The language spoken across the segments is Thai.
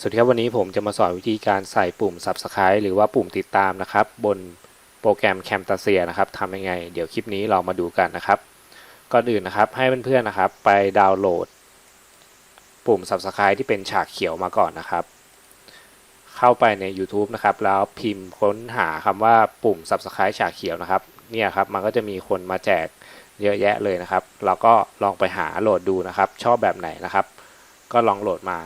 สวัสดีครับวันนี้ผมจะมาสอนวิธีการใส่ปุ่ม Subscribe หรือว่าปุ่มติดตามนะครับ บนโปรแกรม Camtasia นะครับทำยังไง เดี๋ยวคลิปนี้เรามาดูกันนะครับ ก่อนอื่นนะครับให้เพื่อนๆนะครับ ไปดาวน์โหลด ปุ่ม Subscribe ที่เป็นฉากเขียวมาก่อนนะครับ เข้าไปใน YouTube นะครับ แล้วพิมพ์ค้นหาคำว่าปุ่ม Subscribe ฉากเขียวนะครับเนี่ยครับมันก็จะมีคนมาแจกเยอะแยะเลยนะครับ เราก็ลองไปหาโหลดดูนะครับ ชอบแบบไหนนะครับ ก็ลองโหลดมา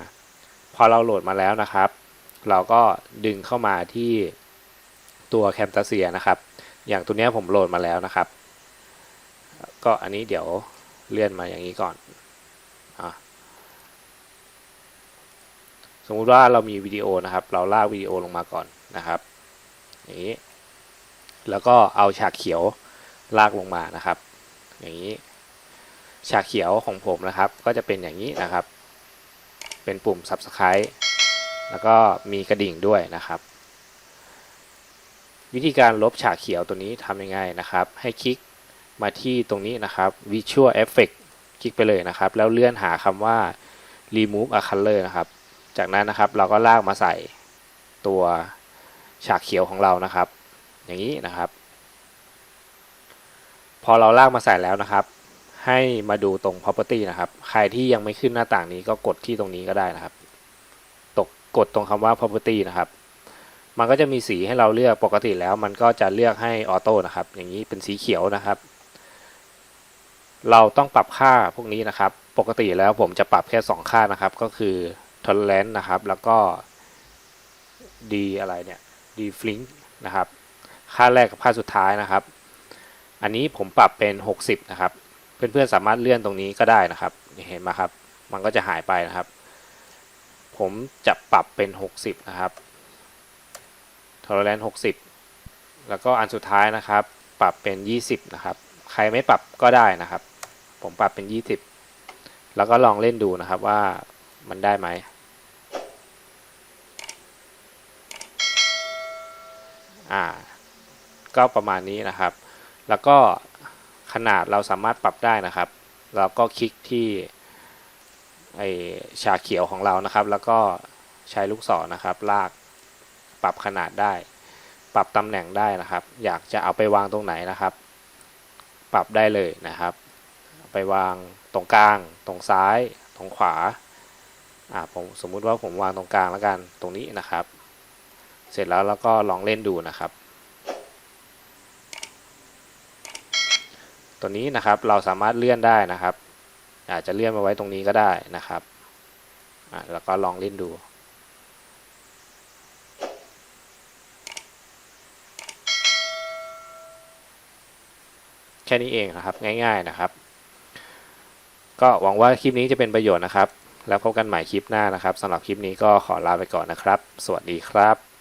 พอเราโหลดมาแล้วนะครับ เราก็ดึงเข้ามาที่ตัวแคมตาเซียนะครับ อย่างตัวนี้ผมโหลดมาแล้วนะครับ ก็อันนี้เดี๋ยวเลื่อนมาอย่างนี้ก่อนอสมมุติว่าเรามีวิดีโอนะครับ เราลากวิดีโอลงมาก่อนนะครับอย่างนี้ แล้วก็เอาฉากเขียวลากลงมานะครับ อย่างนี้ ฉากเขียวของผมนะครับ ก็จะเป็นอย่างนี้นะครับ เป็นปุ่ม subscribe แล้วก็มีกระดิ่งด้วยนะครับ วิธีการลบฉากเขียวตัวนี้ทำยังไงนะครับ ให้คลิกมาที่ตรงนี้นะครับ visual effect คลิกไปเลยนะครับ แล้วเลื่อนหาคำว่า remove a color นะครับ จากนั้นนะครับเราก็ลากมาใส่ตัวฉากเขียวของเรานะครับ อย่างนี้นะครับ พอเราลากมาใส่แล้วนะครับ ให้มาดูตรง property นะครับ ใครที่ยังไม่ขึ้นหน้าต่างนี้ก็กดที่ตรงนี้ก็ได้นะครับ ตกกดตรงคำว่า property นะครับ มันก็จะมีสีให้เราเลือกปกติแล้วมันก็จะเลือกให้ออโต้นะครับ อย่างนี้เป็นสีเขียวนะครับ เราต้องปรับค่าพวกนี้นะครับ ปกติแล้วผมจะปรับแค่ 2 ค่านะครับ ก็คือ tolerance นะครับ แล้วก็ d อะไรเนี่ย d flink นะครับ ค่าแรกกับค่าสุดท้ายนะครับ อันนี้ผมปรับเป็น 60 นะครับ เพื่อนๆสามารถเลื่อนตรงนี้ก็ได้นะครับเห็นไหมครับ มันก็จะหายไปนะครับ ผมจะปรับเป็น 60 นะครับ tolerance 60แล้วก็อันสุดท้ายนะครับ ปรับเป็น 20 นะครับ ใครไม่ปรับก็ได้นะครับ ผมปรับเป็น 20 แล้วก็ลองเล่นดูนะครับว่ามันได้ไหมอ่า ก็ประมาณนี้นะครับ แล้วก็ ขนาดเราสามารถปรับได้นะครับ เราก็คลิกที่ไอฉาเขียวของเรานะครับ แล้วก็ใช้ลูกศรนะครับ ลากปรับขนาดได้ ปรับตำแหน่งได้นะครับ อยากจะเอาไปวางตรงไหนนะครับ ปรับได้เลยนะครับ ไปวางตรงกลาง ตรงซ้าย ตรงขวาอ่าผมสมมุติว่าผมวางตรงกลางแล้วกันตรงนี้นะครับ เสร็จแล้วเราก็ลองเล่นดูนะครับ ตัวนี้นะครับเราสามารถเลื่อนได้นะครับ อาจจะเลื่อนมาไว้ตรงนี้ก็ได้นะครับแล้วก็ลองเล่นดูแค่นี้เองนะครับง่าย ๆนะครับ ก็หวังว่าคลิปนี้จะเป็นประโยชน์นะครับ แล้วพบกันใหม่คลิปหน้านะครับสำหรับคลิปนี้ก็ขอลาไปก่อนนะครับ สวัสดีครับ